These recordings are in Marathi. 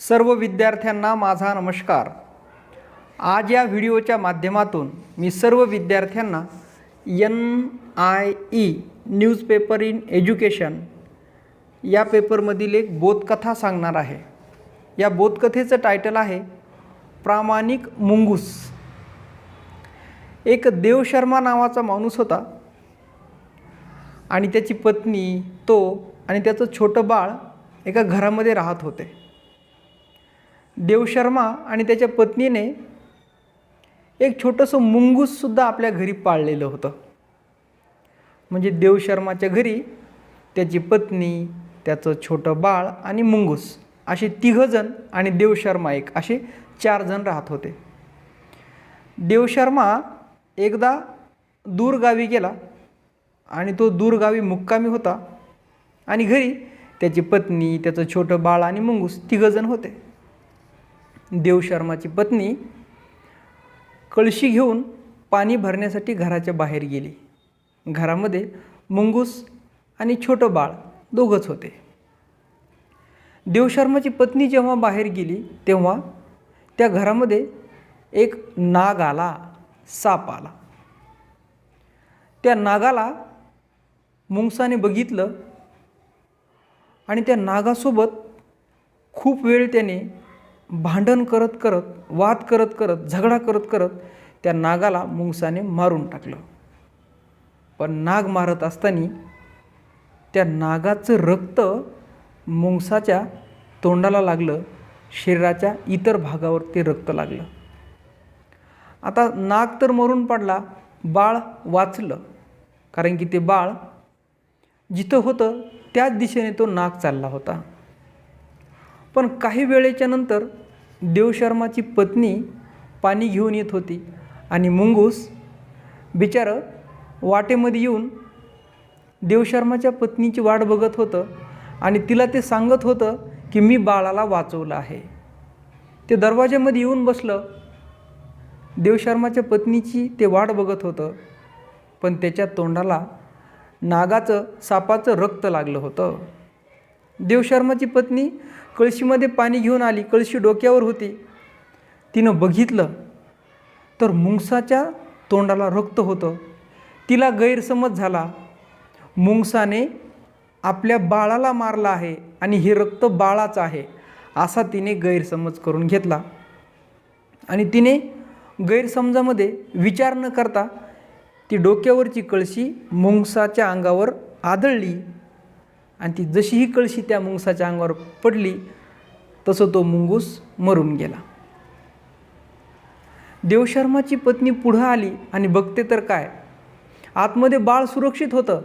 सर्व विद्यार्थ्यांना माझा नमस्कार. आज या व्हिडिओच्या माध्यमातून मी सर्व विद्यार्थ्यांना N I E newspaper in education या पेपरमधील एक बोधकथा सांगणार आहे. या बोधकथेचं टायटल आहे प्रामाणिक मुंगूस. एक देवशर्मा नावाचा माणूस होता. आणि त्याची पत्नी तो आणि त्याचं छोटं बाळ एका घरामध्ये राहत होते. देवशर्मा आणि त्याच्या पत्नीने एक छोटंसं मुंगूससुद्धा आपल्या घरी पाळलेलं होतं. म्हणजे देवशर्माच्या घरी त्याची पत्नी त्याचं छोटं बाळ आणि मुंगूस असे तिघंजण आणि देवशर्मा एक असे चार जण राहत होते. देवशर्मा एकदा दूरगावी गेला आणि तो दूरगावी मुक्कामी होता आणि घरी त्याची पत्नी त्याचं छोटं बाळ आणि मुंगूस तिघंजण होते. देवशर्माची पत्नी कळशी घेऊन पाणी भरण्यासाठी घराच्या बाहेर गेली. घरामध्ये मुंगूस आणि छोटं बाळ दोघंच होते. देवशर्माची पत्नी जेव्हा बाहेर गेली तेव्हा त्या घरामध्ये एक नाग आला साप आला. त्या नागाला मुंगसाने बघितलं आणि त्या नागासोबत खूप वेळ त्याने भांडण करत करत वाद करत करत झगडा करत करत त्या नागाला मुंगसाने मारून टाकलं. पण नाग मारत असताना त्या नागाचं रक्त मुंगसाच्या तोंडाला लागलं शरीराच्या इतर भागावर ते रक्त लागलं. आता नाग तर मरून पडला बाळ वाचलं कारण की ते बाळ जिथं होतं त्याच दिशेने तो नाग चालला होता. पण काही वेळेच्या नंतर देवशर्माची पत्नी पाणी घेऊन येत होती आणि मुंगूस बिचारं वाटेमध्ये येऊन देवशर्माच्या पत्नीची वाट बघत होतं आणि तिला ते सांगत होतं की मी बाळाला वाचवलं आहे. ते दरवाज्यामध्ये येऊन बसलं. देवशर्माच्या पत्नीची ते वाट बघत होतं. पण त्याच्या तोंडाला नागाचं सापाचं रक्त लागलं होतं. देवशर्माची पत्नी कळशीमध्ये पाणी घेऊन आली. कळशी डोक्यावर होती. तिनं बघितलं तर मुंगसाच्या तोंडाला रक्त होतं. तिला गैरसमज झाला. मुंगसाने आपल्या बाळाला मारला आहे आणि हे रक्त बाळाचं आहे असा तिने गैरसमज करून घेतला. आणि तिने गैरसमजामध्ये विचार न करता ती डोक्यावरची कळशी मुंगसाच्या अंगावर आदळली. आणि ती जशी ही कळशी त्या मुंगसाच्या अंगावर पडली तसं तो मुंगूस मरून गेला. देवशर्माची पत्नी पुढं आली आणि बघते तर काय? आतमध्ये बाळ सुरक्षित होतं.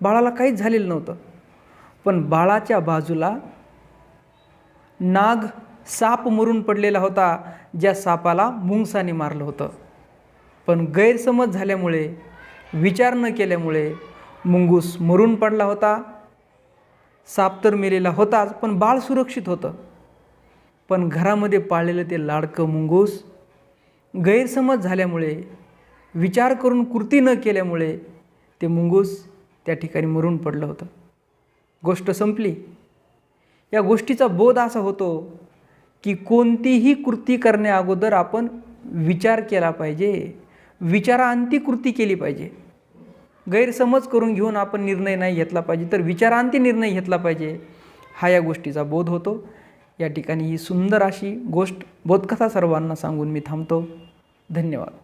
बाळाला काहीच झालेलं नव्हतं. पण बाळाच्या बाजूला नाग साप मरून पडलेला होता ज्या सापाला मुंगसाने मारलं होतं. पण गैरसमज झाल्यामुळे विचार न केल्यामुळे मुंगूस मरून पडला होता. साप तर मेलेला होताच पण बाळ सुरक्षित होतं. पण घरामध्ये पाळलेलं ते लाडकं मुंगूस गैरसमज झाल्यामुळे विचार करून कृती न केल्यामुळे ते मुंगूस त्या ठिकाणी मरून पडलं होतं. गोष्ट संपली. या गोष्टीचा बोध असा होतो की कोणतीही कृती करण्याअगोदर आपण विचार केला पाहिजे. विचारांती कृती केली पाहिजे. गैरसमज करून घेऊन आपण निर्णय नाही घेतला पाहिजे तर विचारांती निर्णय घेतला पाहिजे हा या गोष्टीचा बोध होतो. या ठिकाणी ही सुंदर अशी गोष्ट बोधकथा सर्वांना सांगून मी थांबतो. धन्यवाद.